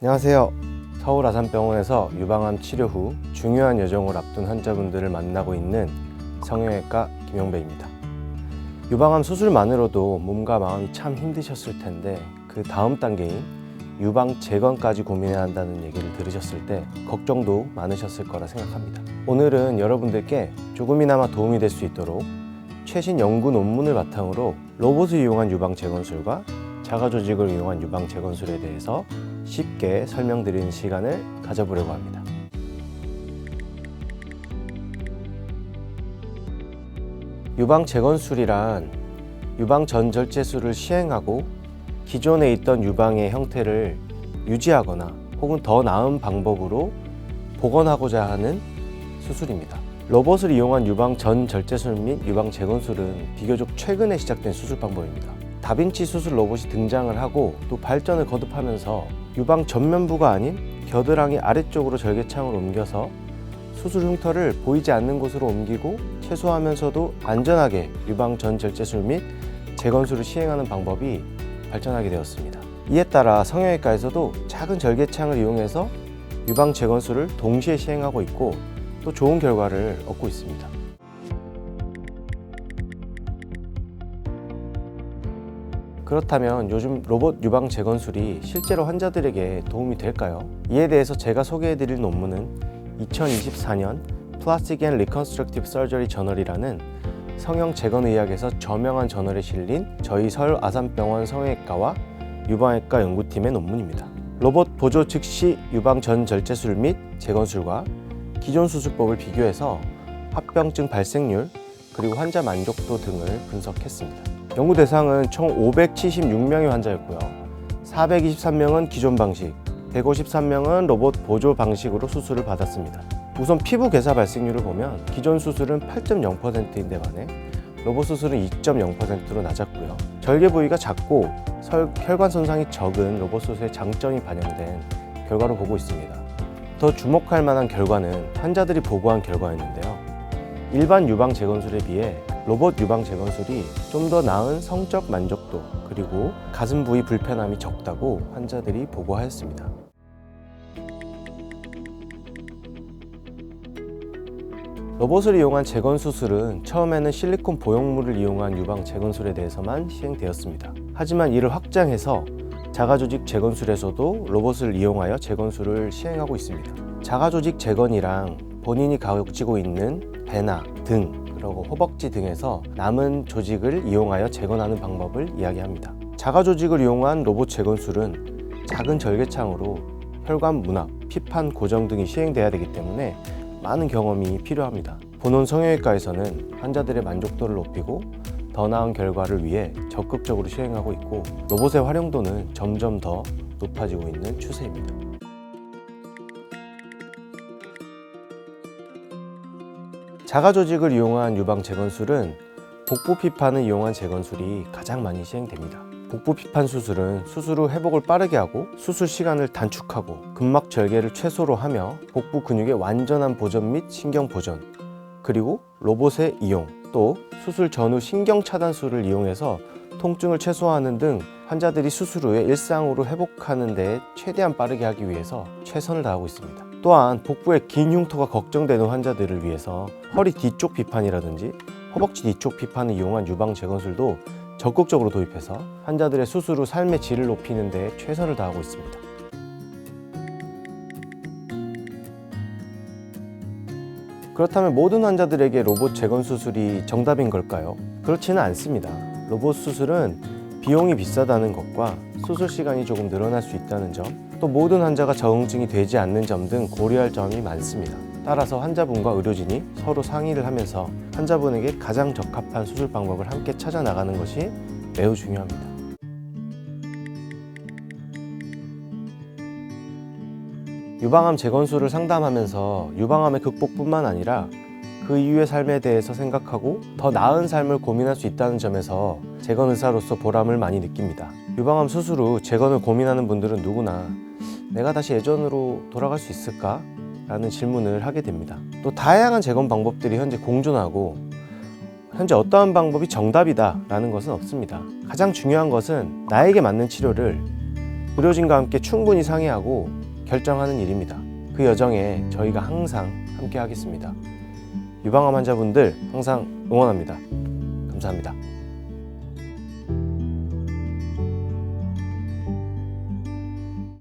안녕하세요. 서울 아산병원에서 유방암 치료 후 중요한 여정을 앞둔 환자분들을 만나고 있는 성형외과 김영배입니다. 유방암 수술만으로도 몸과 마음이 참 힘드셨을 텐데 그 다음 단계인 유방 재건까지 고민해야 한다는 얘기를 들으셨을 때 걱정도 많으셨을 거라 생각합니다. 오늘은 여러분들께 조금이나마 도움이 될 수 있도록 최신 연구 논문을 바탕으로 로봇을 이용한 유방 재건술과 자가 조직을 이용한 유방 재건술에 대해서 쉽게 설명드리는 시간을 가져보려고 합니다. 유방 재건술이란 유방 전절제술을 시행하고 기존에 있던 유방의 형태를 유지하거나 혹은 더 나은 방법으로 복원하고자 하는 수술입니다. 로봇을 이용한 유방 전절제술 및 유방 재건술은 비교적 최근에 시작된 수술 방법입니다. 다빈치 수술 로봇이 등장을 하고 또 발전을 거듭하면서 유방 전면부가 아닌 겨드랑이 아래쪽으로 절개창을 옮겨서 수술 흉터를 보이지 않는 곳으로 옮기고 최소화하면서도 안전하게 유방 전 절제술 및 재건술을 시행하는 방법이 발전하게 되었습니다. 이에 따라 성형외과에서도 작은 절개창을 이용해서 유방 재건술을 동시에 시행하고 있고 또 좋은 결과를 얻고 있습니다. 그렇다면 요즘 로봇 유방 재건술이 실제로 환자들에게 도움이 될까요? 이에 대해서 제가 소개해드릴 논문은 2024년 Plastic and Reconstructive Surgery 저널이라는 성형 재건의학에서 저명한 저널에 실린 저희 서울 아산병원 성형외과와 유방외과 연구팀의 논문입니다. 로봇 보조 즉시 유방 전 절제술 및 재건술과 기존 수술법을 비교해서 합병증 발생률 그리고 환자 만족도 등을 분석했습니다. 연구 대상은 총 576명의 환자였고요. 423명은 기존 방식, 153명은 로봇 보조 방식으로 수술을 받았습니다. 우선 피부 괴사 발생률을 보면 기존 수술은 8.0%인데 반해 로봇 수술은 2.0%로 낮았고요. 절개 부위가 작고 설- 혈관 손상이 적은 로봇 수술의 장점이 반영된 결과로 보고 있습니다. 더 주목할 만한 결과는 환자들이 보고한 결과였는데요. 일반 유방 재건술에 비해 로봇 유방 재건술이 좀 더 나은 성적 만족도 그리고 가슴 부위 불편함이 적다고 환자들이 보고하였습니다. 로봇을 이용한 재건 수술은 처음에는 실리콘 보형물을 이용한 유방 재건술에 대해서만 시행되었습니다. 하지만 이를 확장해서 자가조직 재건술에서도 로봇을 이용하여 재건술을 시행하고 있습니다. 자가조직 재건이랑 본인이 가지고 있는 배나 등 그리고 허벅지 등에서 남은 조직을 이용하여 재건하는 방법을 이야기합니다. 자가 조직을 이용한 로봇 재건술은 작은 절개창으로 혈관 문합, 피판 고정 등이 시행돼야 되기 때문에 많은 경험이 필요합니다. 본원 성형외과에서는 환자들의 만족도를 높이고 더 나은 결과를 위해 적극적으로 시행하고 있고 로봇의 활용도는 점점 더 높아지고 있는 추세입니다. 자가 조직을 이용한 유방 재건술은 복부 피판을 이용한 재건술이 가장 많이 시행됩니다. 복부 피판 수술은 수술 후 회복을 빠르게 하고 수술 시간을 단축하고 근막 절개를 최소로 하며 복부 근육의 완전한 보존 및 신경 보존 그리고 로봇의 이용 또 수술 전후 신경 차단술을 이용해서 통증을 최소화하는 등 환자들이 수술 후에 일상으로 회복하는 데 최대한 빠르게 하기 위해서 최선을 다하고 있습니다. 또한 복부에 긴 흉터가 걱정되는 환자들을 위해서 허리 뒤쪽 비판이라든지 허벅지 뒤쪽 비판을 이용한 유방 재건술도 적극적으로 도입해서 환자들의 수술 후 삶의 질을 높이는 데 최선을 다하고 있습니다. 그렇다면 모든 환자들에게 로봇 재건 수술이 정답인 걸까요? 그렇지는 않습니다. 로봇 수술은 비용이 비싸다는 것과 수술 시간이 조금 늘어날 수 있다는 점, 또 모든 환자가 적응증이 되지 않는 점 등 고려할 점이 많습니다. 따라서 환자분과 의료진이 서로 상의를 하면서 환자분에게 가장 적합한 수술 방법을 함께 찾아 나가는 것이 매우 중요합니다. 유방암 재건술을 상담하면서 유방암의 극복뿐만 아니라 그 이후의 삶에 대해서 생각하고 더 나은 삶을 고민할 수 있다는 점에서 재건 의사로서 보람을 많이 느낍니다. 유방암 수술 후 재건을 고민하는 분들은 누구나 내가 다시 예전으로 돌아갈 수 있을까? 라는 질문을 하게 됩니다. 또 다양한 재건 방법들이 현재 공존하고 현재 어떠한 방법이 정답이다 라는 것은 없습니다. 가장 중요한 것은 나에게 맞는 치료를 의료진과 함께 충분히 상의하고 결정하는 일입니다. 그 여정에 저희가 항상 함께 하겠습니다. 유방암 환자분들 항상 응원합니다. 감사합니다.